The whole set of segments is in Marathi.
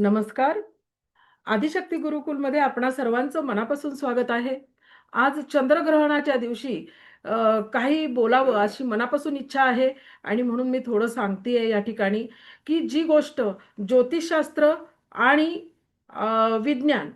नमस्कार. आदिशक्ती गुरुकुलमध्ये आपणा सर्वांचं मनापासून स्वागत आहे. आज चंद्रग्रहणाच्या दिवशी काही बोलावं अशी मनापासून इच्छा आहे आणि म्हणून मी थोडं सांगते या ठिकाणी, की जी गोष्ट ज्योतिषशास्त्र आणि विज्ञान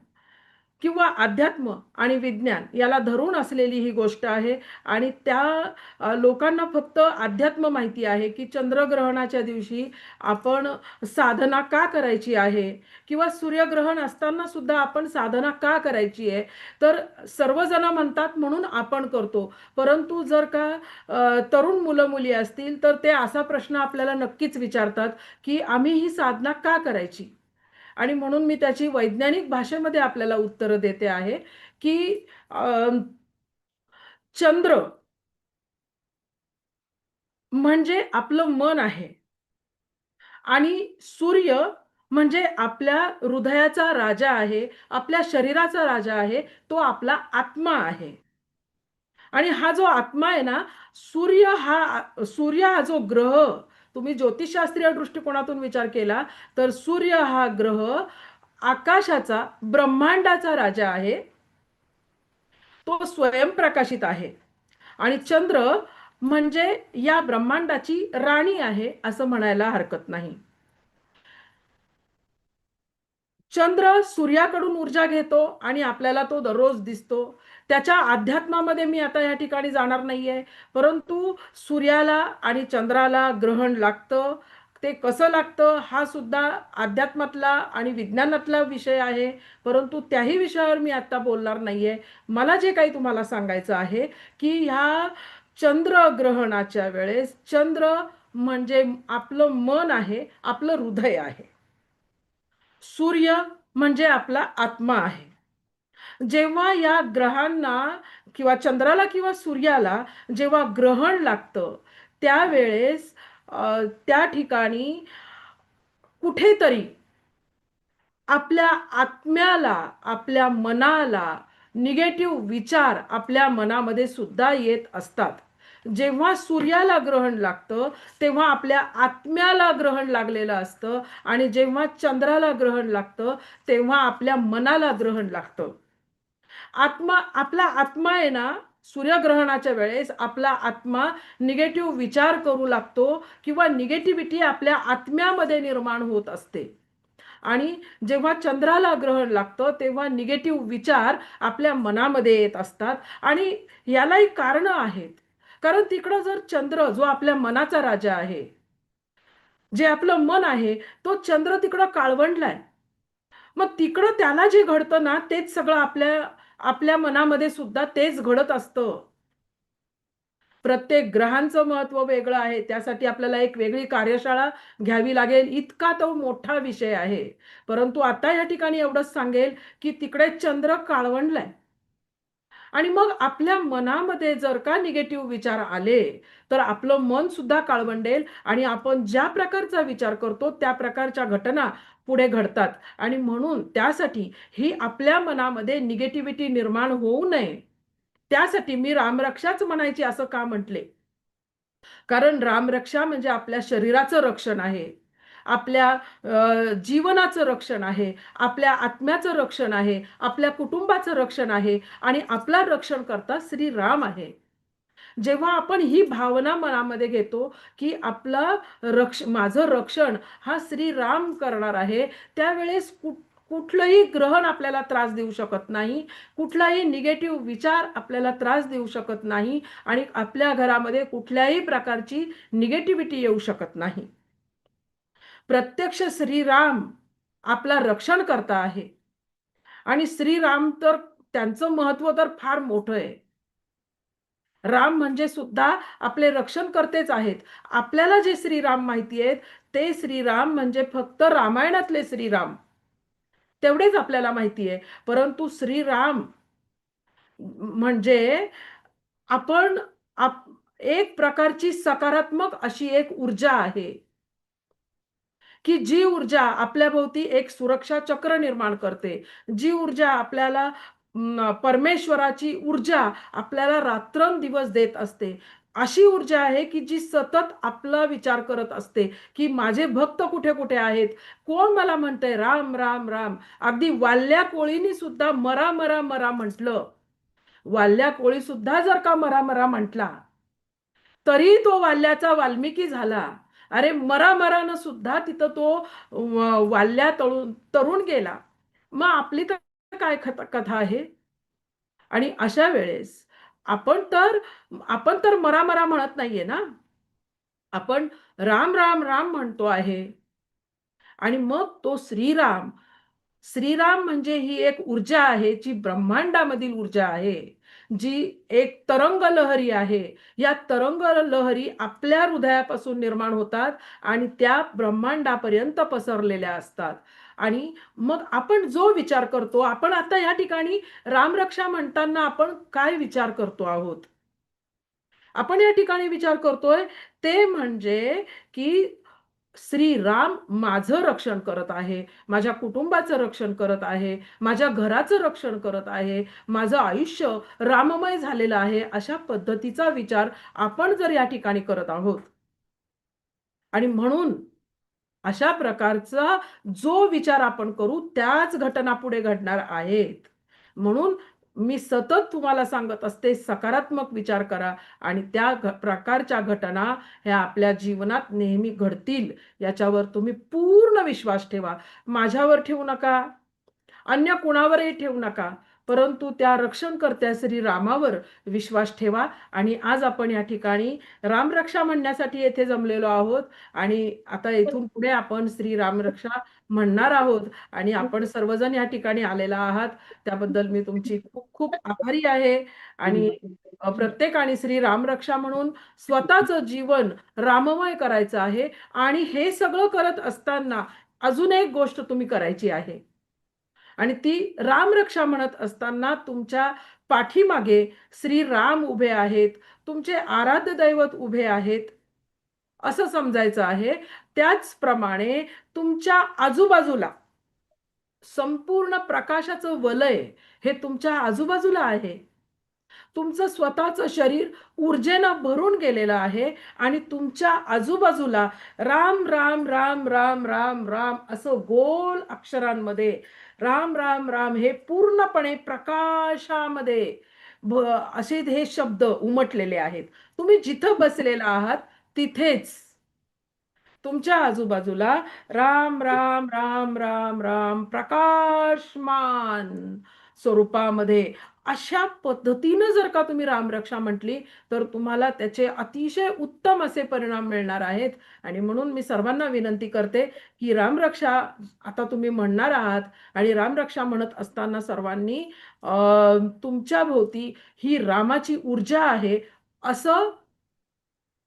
किंवा अध्यात्म आणि विज्ञान याला धरून असलेली ही गोष्ट आहे आणि त्या लोकांना फक्त अध्यात्म माहिती आहे, की चंद्रग्रहणाच्या दिवशी आपण साधना का करायची आहे किंवा सूर्यग्रहण असताना सुद्धा आपण साधना का करायची आहे. तर सर्वजण म्हणतात म्हणून आपण करतो. परंतु जर का तरुण मुलं-मुली असतील, तर ते असा प्रश्न आपल्याला नक्कीच विचारतात, की आम्ही ही साधना का करायची? आणि म्हणून मी त्याची वैज्ञानिक भाषेमध्ये आपल्याला उत्तरं देते आहे, की चंद्र म्हणजे आपलं मन आहे. आणि सूर्य म्हणजे आपल्या हृदयाचा राजा आहे, आपल्या शरीराचा राजा आहे, तो आपला आत्मा आहे. आणि हा जो आत्मा आहे ना, सूर्य हा सूर्य हा जो ग्रह तुम्ही ज्योतिषशास्त्रीय दृष्टिकोनातून विचार केला, तर सूर्य हा ग्रह आकाशाचा, ब्रह्मांडाचा राजा आहे. तो स्वयंप्रकाशित आहे आणि चंद्र म्हणजे या ब्रह्मांडाची राणी आहे, असं म्हणायला हरकत नाही. चंद्र सूर्याकडून ऊर्जा घेतो आणि आपल्याला तो दररोज दिसतो. त्याच्या अध्यात्मामध्ये मी आता या ठिकाणी जाणार नाहीये. परंतु सूर्याला आणि चंद्राला ग्रहण लागतं. ते कसं लागतं हा सुद्धा अध्यात्मातला आणि विज्ञानातला विषय आहे. परंतु त्याही विषयावर मी आत्ता बोलणार नाही आहे मला जे काही तुम्हाला सांगायचं आहे, की ह्या चंद्रग्रहणाच्या वेळेस चंद्र म्हणजे आपलं मन आहे, आपलं हृदय आहे. सूर्य म्हणजे आपला आत्मा आहे. जेव्हा या ग्रहांना किंवा चंद्राला किंवा सूर्याला जेव्हा ग्रहण लागतं, त्यावेळेस त्या ठिकाणी कुठेतरी आपल्या आत्म्याला, आपल्या मनाला निगेटिव्ह विचार आपल्या मनामध्ये सुद्धा येत असतात. जेव्हा सूर्याला ग्रहण लागतं, तेव्हा आपल्या आत्म्याला ग्रहण लागलेलं असतं आणि जेव्हा चंद्राला ग्रहण लागतं, तेव्हा आपल्या मनाला ग्रहण लागतं. आत्मा आपला आत्मा आहे ना, सूर्यग्रहणाच्या वेळेस आपला आत्मा निगेटिव्ह विचार करू लागतो किंवा निगेटिव्हिटी आपल्या आत्म्यामध्ये निर्माण होत असते. आणि जेव्हा चंद्राला ग्रहण लागतं, तेव्हा निगेटिव्ह विचार आपल्या मनामध्ये येत असतात आणि यालाही कारणं आहेत. कारण तिकडं जर चंद्र जो आपल्या मनाचा राजा आहे, जे आपलं मन आहे, तो चंद्र तिकडं काळवंडलाय. मग तिकडं त्याला जे घडतं ना, तेच सगळं आपल्या आपल्या मनामध्ये सुद्धा तेच घडत असतं. प्रत्येक ग्रहांचं महत्त्व वेगळं आहे. त्यासाठी आपल्याला एक वेगळी कार्यशाळा घ्यावी लागेल, इतका तो मोठा विषय आहे. परंतु आता या ठिकाणी एवढंच सांगेल, की तिकडे चंद्र काळवंडलाय. आणि मग आपल्या मनामध्ये जर का निगेटिव्ह विचार आले, तर आपलं मन सुद्धा काळवंडेल आणि आपण ज्या प्रकारचा विचार करतो, त्या प्रकारच्या घटना पुढे घडतात आणि म्हणून त्यासाठी ही आपल्या मनामध्ये निगेटिव्हिटी निर्माण होऊ नये, त्यासाठी मी रामरक्षाच म्हणायची असं का म्हटले? कारण रामरक्षा म्हणजे आपल्या शरीराचं रक्षण आहे. आपल्या जीवनाचं रक्षण आहे, आपल्या आत्म्याचं रक्षण आहे, आपल्या कुटुंबाचं रक्षण आहे आणि आपला रक्षण करता श्रीराम आहे. जेव्हा आपण ही भावना मनामध्ये घेतो, की आपला रक्ष माझं रक्षण हा श्रीराम करणार आहे, त्यावेळेस कुठ कुठलंही ग्रहण आपल्याला त्रास देऊ शकत नाही. कुठलाही निगेटिव्ह विचार आपल्याला त्रास देऊ शकत नाही आणि आपल्या घरामध्ये कुठल्याही प्रकारची निगेटिव्हिटी येऊ शकत नाही. प्रत्यक्ष श्रीराम आपला रक्षण करता आहे आणि श्रीराम तर त्यांचं महत्त्व तर फार मोठं आहे. राम म्हणजे सुद्धा आपले रक्षणकर्तेच आहेत. आपल्याला जे श्रीराम माहिती आहेत, ते श्रीराम म्हणजे फक्त रामायणातले श्रीराम. तेवढेच आपल्याला माहिती आहे. परंतु श्रीराम म्हणजे आपण आप एक प्रकारची सकारात्मक अशी एक ऊर्जा आहे. की जी ऊर्जा आपल्याभोवती एक सुरक्षा चक्र निर्माण करते. जी ऊर्जा आपल्याला परमेश्वराची ऊर्जा आपल्याला रात्रंदिवस देत असते. अशी ऊर्जा आहे की जी सतत आपला विचार करत असते की माझे भक्त कुठे कुठे आहेत कोण मला म्हणतंय राम राम राम अगदी वाल्ल्या कोळीनी सुद्धा मरा मरा मरा म्हटलं वाल्ल्या कोळी सुद्धा जर का मरा मरा म्हटला तरी तो वाल्याचा वाल्मिकी झाला अरे मरा मरानं सुद्धा तिथं तो वाल्या तळून तरुण गेला. मग आपली तर काय कथा आहे? आणि अशा वेळेस आपण तर आपण तर मरा मरा म्हणत नाहीये ना? आपण राम राम राम म्हणतो आहे. आणि मग तो श्रीराम श्रीराम म्हणजे ही एक ऊर्जा आहे जी ब्रह्मांडामधील ऊर्जा आहे. जी एक तरंग लहरी आहे या तरंग लहरी आपल्या हृदयापासून निर्माण होतात आणि त्या ब्रह्मांडापर्यंत पसरलेल्या असतात. आणि मग आपण जो विचार करतो आपण आता या ठिकाणी रामरक्षा म्हणताना आपण काय विचार करतो आहोत? आपण या ठिकाणी विचार करतोय ते म्हणजे की श्रीराम माझं रक्षण करत आहे माझ्या कुटुंबाचं रक्षण करत आहे माझ्या घराचं रक्षण करत आहे माझं आयुष्य राममय झालेलं आहे अशा पद्धतीचा विचार आपण जर या ठिकाणी करत आहोत. आणि म्हणून अशा प्रकारचा जो विचार आपण करू त्याच घटना पुढे घडणार आहेत. म्हणून मी सतत तुम्हाला सांगत असते सकारात्मक विचार करा आणि त्या घ- प्रकारच्या घटना ह्या आपल्या जीवनात नेहमी घडतील याच्यावर तुम्ही पूर्ण विश्वास ठेवा. माझ्यावर ठेवू नका. अन्य कुणावरही ठेवू नका. परंतु त्या रक्षणकर्त्या श्री रामावर विश्वास ठेवा. आणि आज आपण या ठिकाणी रामरक्षा म्हणण्यासाठी येथे जमलेलो आहोत. आणि आता इथून पुढे आपण श्री रामरक्षा म्हणणार आहोत. आणि आपण सर्वजण या ठिकाणी आलेला आहात. त्याबद्दल मी तुमची खूप खूप आभारी आहे. आणि प्रत्येकाने श्री रामरक्षा म्हणून स्वतःचं जीवन राममय करायचं आहे. आणि हे सगळं करत असताना अजून एक गोष्ट तुम्ही करायची आहे. आणि ती रामरक्षा म्हणत असताना तुमच्या पाठीमागे श्री राम उभे आहेत तुमचे आराध्य दैवत उभे आहेत. असं समजायचं आहे. त्याचप्रमाणे तुमच्या आजूबाजूला संपूर्ण प्रकाशाचं वलय हे तुमच्या आजूबाजूला आहे. तुमचं स्वतःचं शरीर ऊर्जेनं भरून गेलेलं आहे आणि तुमच्या आजूबाजूला राम राम राम राम राम राम असं गोल अक्षरांमध्ये राम राम राम हे पूर्णपणे प्रकाशामध्ये असे हे शब्द उमटलेले आहेत. तुम्ही जिथं बसलेला आहात तिथेच. तुमच्या आजूबाजूला राम राम राम राम राम प्रकाशमान स्वरूपामध्ये अशा पद्धतीनं जर का तुम्ही रामरक्षा म्हटली तर तुम्हाला त्याचे अतिशय उत्तम असे परिणाम मिळणार आहेत. आणि म्हणून मी सर्वांना विनंती करते की रामरक्षा आता तुम्ही म्हणणार आहात आणि रामरक्षा म्हणत असताना सर्वांनी तुमच्या भोवती ही रामाची ऊर्जा आहे असं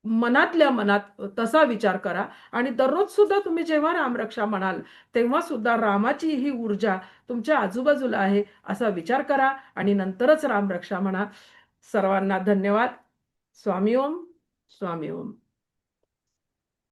मनातल्या मनात तसा विचार करा. आणि दररोज सुद्धा तुम्ही जेव्हा रामरक्षा म्हणाल तेव्हा सुद्धा रामाची ही ऊर्जा तुमच्या आजूबाजूला आहे असा विचार करा आणि नंतरच रामरक्षा म्हणा. सर्वांना धन्यवाद. स्वामी ओम स्वामी ओम.